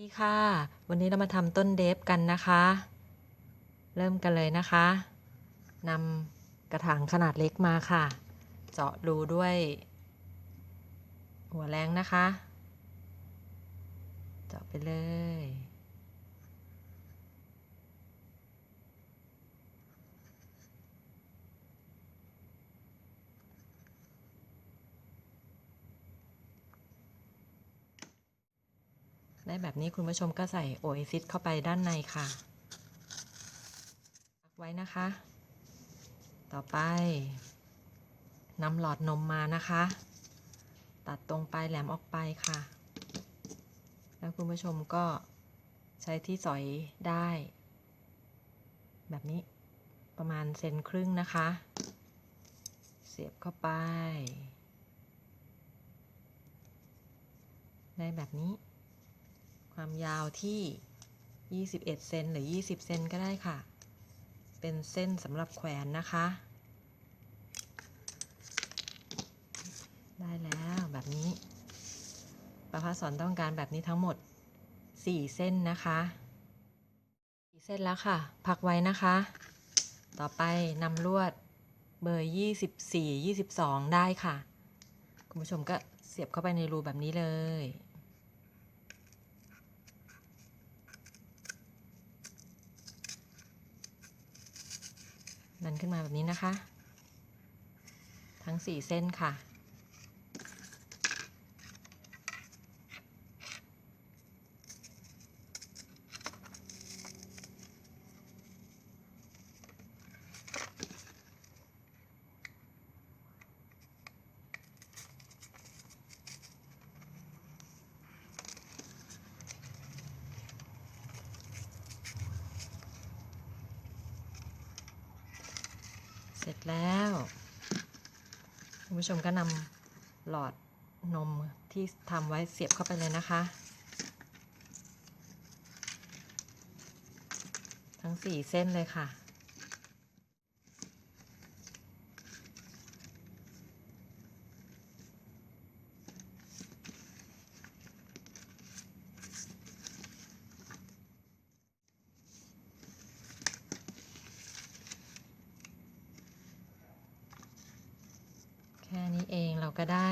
ดีค่ะ วันนี้เรามาทำต้นเดฟกันนะคะ เริ่มกันเลยนะคะนำกระถางขนาดเล็กมาค่ะ เจาะรูด้วย หัวแรงนะคะ เจาะไปเลย ได้แบบนี้คุณผู้ชมก็ใส่โอเอซิสเข้าไปด้านในค่ะพักไว้นะคะ ต่อไปนำหลอดนมมานะคะ ตัดตรงปลายแหลมออกไปค่ะ แล้วคุณผู้ชมก็ใช้ที่สอยได้ แบบนี้ประมาณเซนครึ่งนะคะ เสียบเข้าไป ได้แบบนี้ ความยาวที่ 21 เซนหรือ 20 เซนก็ได้ค่ะ เป็นเส้นสำหรับแขวนนะคะ ได้แล้วแบบนี้ประภาสอนต้องการแบบนี้ทั้งหมด 4 เส้นนะคะ4เส้นแล้วค่ะ พักไว้นะคะ ต่อไปนำลวดเบอร์ 24 22 ได้ค่ะ คุณผู้ชมก็เสียบเข้าไปในรูแบบนี้เลย ดันขึ้นมาแบบนี้นะคะ ทั้ง 4 เส้นค่ะ เสร็จแล้ว คุณผู้ชมก็นำหลอดนมที่ทำไว้เสียบเข้าไปเลยนะคะ ทั้ง4เส้นเลยค่ะ แค่นี้เองเรา ก็ได้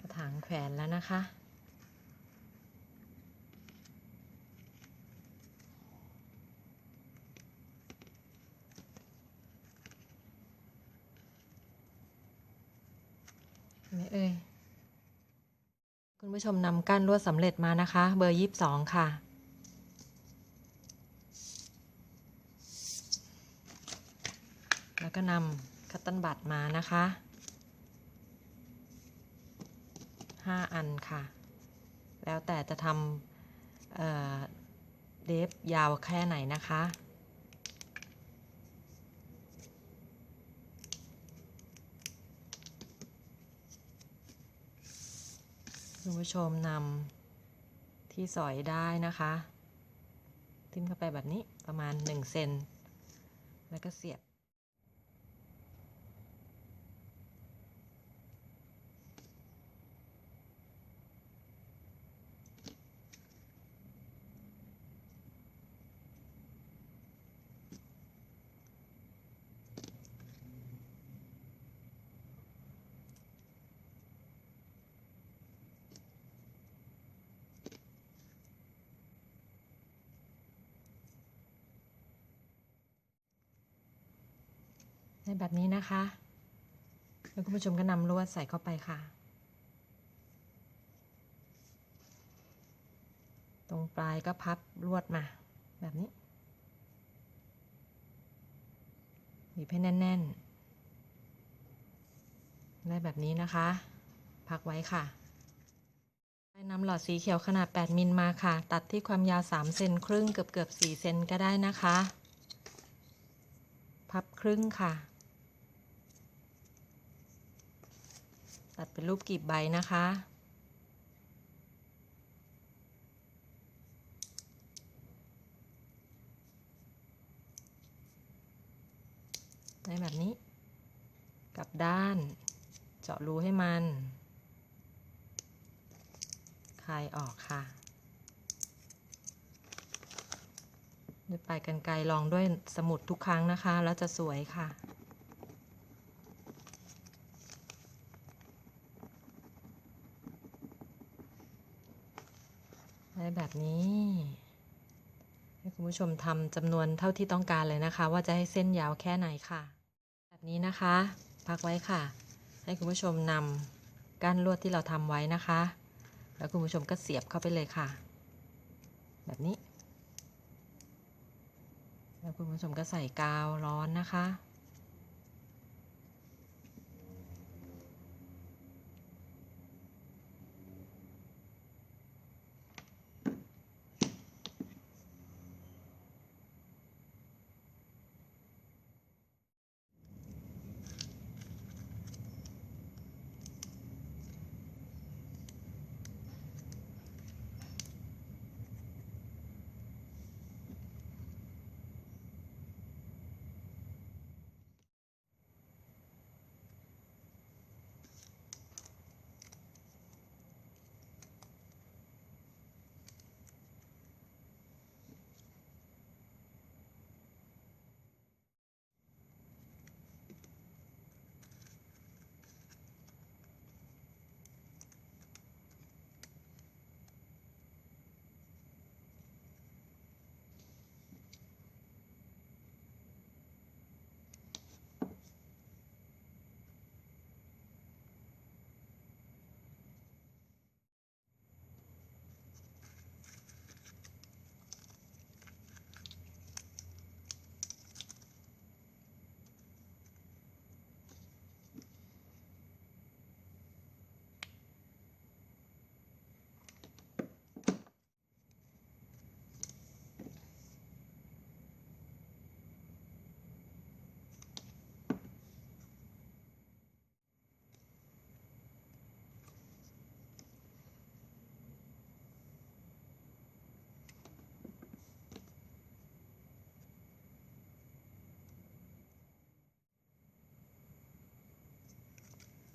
กระถางแขวนแล้วนะคะนไหมเอ่ยคุณผู้ชมนำก้านลวดสำเร็จมานะคะ เบอร์ยี่สิบสองค่ะแล้วก็นำคัตตันบัตมานะคะ 5 อันค่ะ แล้วแต่จะทำเเดฟยาวแค่ไหนนะคะ คุณผู้ชมนำที่สอยได้นะคะ ทิ่มเข้าไปแบบนี้ประมาณ 1 เซน แล้วก็เสียบ ในแบบนี้นะคะ แล้วคุณผู้ชมก็นำลวดใส่เข้าไปค่ะ ตรงปลายก็พับลวดมา แบบนี้บีบให้แน่นๆ ได้แบบนี้นะคะ พักไว้ค่ะนำหลอดสีเขียวขนาด 8 มิลมาค่ะ ตัดที่ความยาว 3 เซนครึ่งเกือบเกือบ4เซนก็ได้นะคะ พับครึ่งค่ะ ตัดเป็นรูปกลีบใบนะคะ ได้แบบนี้ กลับด้าน เจาะรูให้มัน คลายออกค่ะด้วยปลายกรรไกรลองด้วยสมุดทุกครั้งนะคะ แล้วจะสวยค่ะ ได้แบบนี้ ให้คุณผู้ชมทำจำนวนเท่าที่ต้องการเลยนะคะ ว่าจะให้เส้นยาวแค่ไหนค่ะ แบบนี้นะคะ พักไว้ค่ะ ให้คุณผู้ชมนำก้านลวดที่เราทำไว้นะคะ แล้วคุณผู้ชมก็เสียบเข้าไปเลยค่ะ แบบนี้ แล้วคุณผู้ชมก็ใส่กาวร้อนนะคะ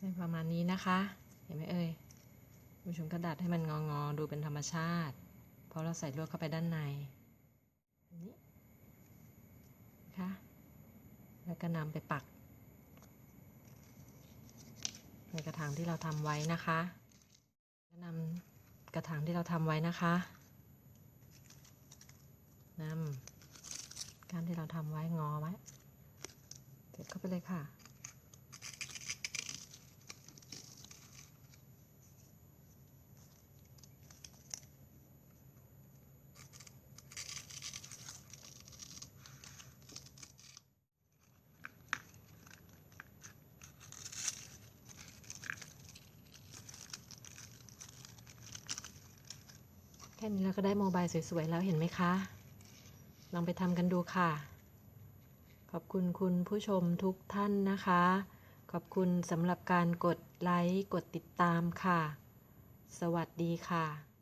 ได้ประมาณนี้นะคะ เห็นไหมเอ่ยคุณผู้ชมก็ดัดให้มันงองอๆดูเป็นธรรมชาติ เพราะเราใส่ลวดเข้าไปด้านในนี้นะคะแล้วก็นำไปปักในกระถางที่เราทำไว้นะคะก็นำกระถางที่เราทำไว้นะคะนำการที่เราทำไว้งอไว้เก็บเข้าไปเลยค่ะ ค่นี้เราก็ได้โมบายสวย ๆ แล้วเห็นไหมคะ ลองไปทำกันดูค่ะ ขอบคุณคุณผู้ชมทุกท่านนะคะ ขอบคุณสำหรับการกดไลค์ กดติดตามค่ะ สวัสดีค่ะ